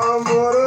অমর